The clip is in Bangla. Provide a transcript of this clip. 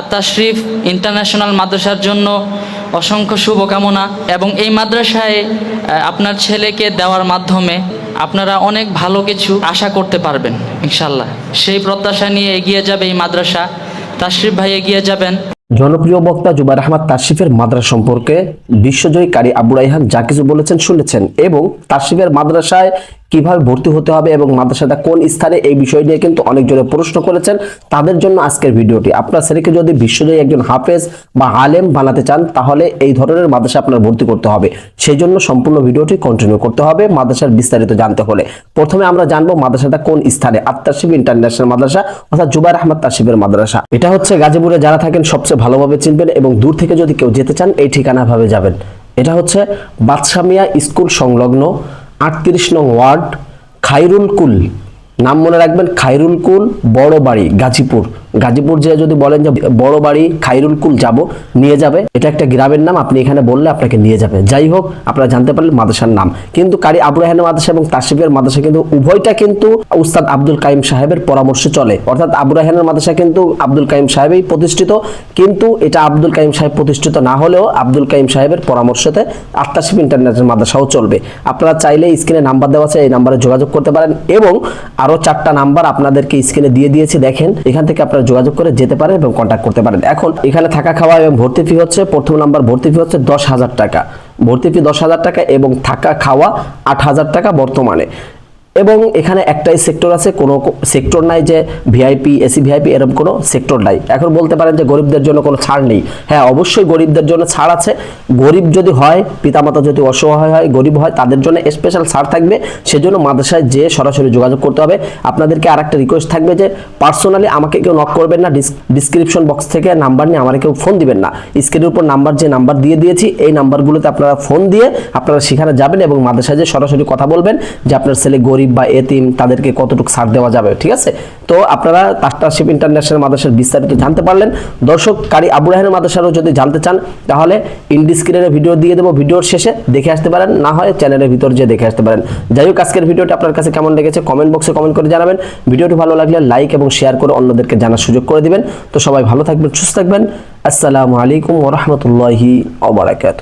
আত্মাশরিফ ইন্টারন্যাশনাল মাদ্রাসার জন্য অসংখ্য শুভকামনা এবং এই মাদ্রাসায় আপনার ছেলেকে দেওয়ার মাধ্যমে আপনারা অনেক ভালো কিছু আশা করতে পারবেন ইনশাল্লাহ সেই প্রত্যাশা নিয়ে এগিয়ে যাবে এই মাদ্রাসা। তাশরিফ ভাই এগিয়ে যাবেন। জনপ্রিয় বক্তা জুবাইর আহমদ তাশরিফের মাদ্রাসা সম্পর্কে বিশ্বজয়ী কারি আবু রাইহান যা কিছু বলেছেন শুনেছেন এবং তাশরিফের মাদ্রাসায় কীভাবে ভর্তি হতে হবে এবং মাদ্রাসাটা কোন স্থানে, এই বিষয় নিয়ে কিন্তু অনেক অনেকজনে প্রশ্ন করেছেন। তাদের জন্য আজকের ভিডিওটি। আপনার ছেলেকে যদি বিশ্বজয়ী একজন হাফেজ বা আলেম বানাতে চান, তাহলে এই ধরনের মাদ্রাসা আপনার ভর্তি করতে হবে। সেই জন্য সম্পূর্ণ ভিডিওটি কন্টিনিউ করতে হবে মাদ্রাসার বিস্তারিত জানতে হলে। প্রথমে আমরা জানব মাদ্রাসাটা কোন স্থানে আত্মাশিব ইন্টারন্যাশনাল মাদ্রাসা অর্থাৎ জুবাইর আহমদ তাশিফের মাদ্রাসা। এটা হচ্ছে গাজীপুরে যারা থাকেন সবচেয়ে ভালোভাবে চিনবেন এবং দূর থেকে যদি কেউ যেতে চান, এই ঠিকানা ভাবে যাবেন। এটা হচ্ছে বাদশামিয়া স্কুল সংলগ্ন আটত্রিশ নং ওয়ার্ড খাইরুল কুল। নাম মনে রাখবেন খাইরুল কুল বড় বাড়ি গাজীপুর। গাজীপুর যে যদি বলেন যে বড় বাড়ি খাইরুল কুল যাব, নিয়ে যাবে। এটা একটা গ্রামের নাম, আপনি এখানে বললে আপনাকে নিয়ে যাবে। যাই হোক, আপনারা জানতে পারলেন মাদ্রাসার নাম। কিন্তু কারি আবু রাহানের মাদ্রাসা এবং তাসিফের মাদ্রাসা কিন্তু উভয়টা কিন্তু উস্তাদ আব্দুল কাইম সাহেবের পরামর্শে চলে। অর্থাৎ আবু রাহানের মাদ্রাসা কিন্তু আব্দুল কাইম সাহেবই প্রতিষ্ঠিত। কিন্তু এটা আব্দুল কাইম সাহেব প্রতিষ্ঠিত না হলেও আব্দুল কাইম সাহেবের পরামর্শতে আত্মাশিফ ইন্টারন্যাশনাল মাদ্রাসাও চলবে। আপনারা চাইলে স্ক্রিনে নাম্বার দেওয়া আছে, এই নাম্বারে যোগাযোগ করতে পারেন। এবং আরও চারটা নাম্বার আপনাদেরকে স্ক্রিনে দিয়ে দিয়েছি। দেখেন, এখান থেকে আপনারা যোগাযোগ করে যেতে পারেন এবং কন্ট্যাক্ট করতে পারেন। এখন এখানে থাকা খাওয়া এবং ভর্তি ফি হচ্ছে, প্রথম নাম্বার ভর্তি ফি হচ্ছে দশ হাজার টাকা। ভর্তি ফি দশ হাজার টাকা এবং থাকা খাওয়া আট হাজার টাকা বর্তমানে। এবং এখানে একটাই সেক্টর আছে, কোনো সেক্টর নাই যে ভিআইপি, এসি ভিআইপি এরকম কোনো সেক্টর নাই। এখন বলতে পারেন যে গরিবদের জন্য কোনো ছাড় নেই। হ্যাঁ অবশ্যই গরিবদের জন্য ছাড় আছে। গরিব যদি হয়, পিতামাতা যদি অসহায় হয়, গরিব হয়, তাদের জন্য স্পেশাল ছাড় থাকবে। সেজন্য মাদ্রাসায় যে সরাসরি যোগাযোগ করতে হবে। আপনাদেরকে আর একটা রিকোয়েস্ট থাকবে যে পার্সোনালি আমাকে কেউ নক করবেন না ডিসক্রিপশন বক্স থেকে নাম্বার নিয়ে আমার কেউ ফোন দিবেন না। স্ক্রিনের উপর নাম্বার যে নাম্বার দিয়ে দিয়েছি, এই নাম্বারগুলোতে আপনারা ফোন দিয়ে আপনারা সেখানে যাবেন এবং মাদ্রাসায় যে সরাসরি কথা বলবেন যে আপনার ছেলে গরিব বা এতিম, তাদেরকে কতটুকু ছাড় দেওয়া যাবে, ঠিক আছে? তো আপনারা পার্টনারশিপ ইন্টারন্যাশনাল মাদ্রাসার বিস্তারিত জানতে পারলেন। দর্শক, কারি আবু রাহানের মাদ্রাসারও যদি জানতে চান, তাহলে ইন্ডি স্ক্রিনে ভিডিও দিয়ে দেবো। ভিডিওর শেষে দেখে আসতে পারেন, না হয় চ্যানেলের ভিতর যে দেখে আসতে পারেন। যাই হোক, আজকের ভিডিওটি আপনার কাছে কেমন লেগেছে কমেন্ট বক্সে কমেন্ট করে জানাবেন। ভিডিওটি ভালো লাগলে লাইক এবং শেয়ার করে অন্যদেরকে জানার সুযোগ করে দিবেন। তো সবাই ভালো থাকবেন, সুস্থ থাকবেন। আসসালামু আলাইকুম ওরহমতুল্লাহি ওবরাকাত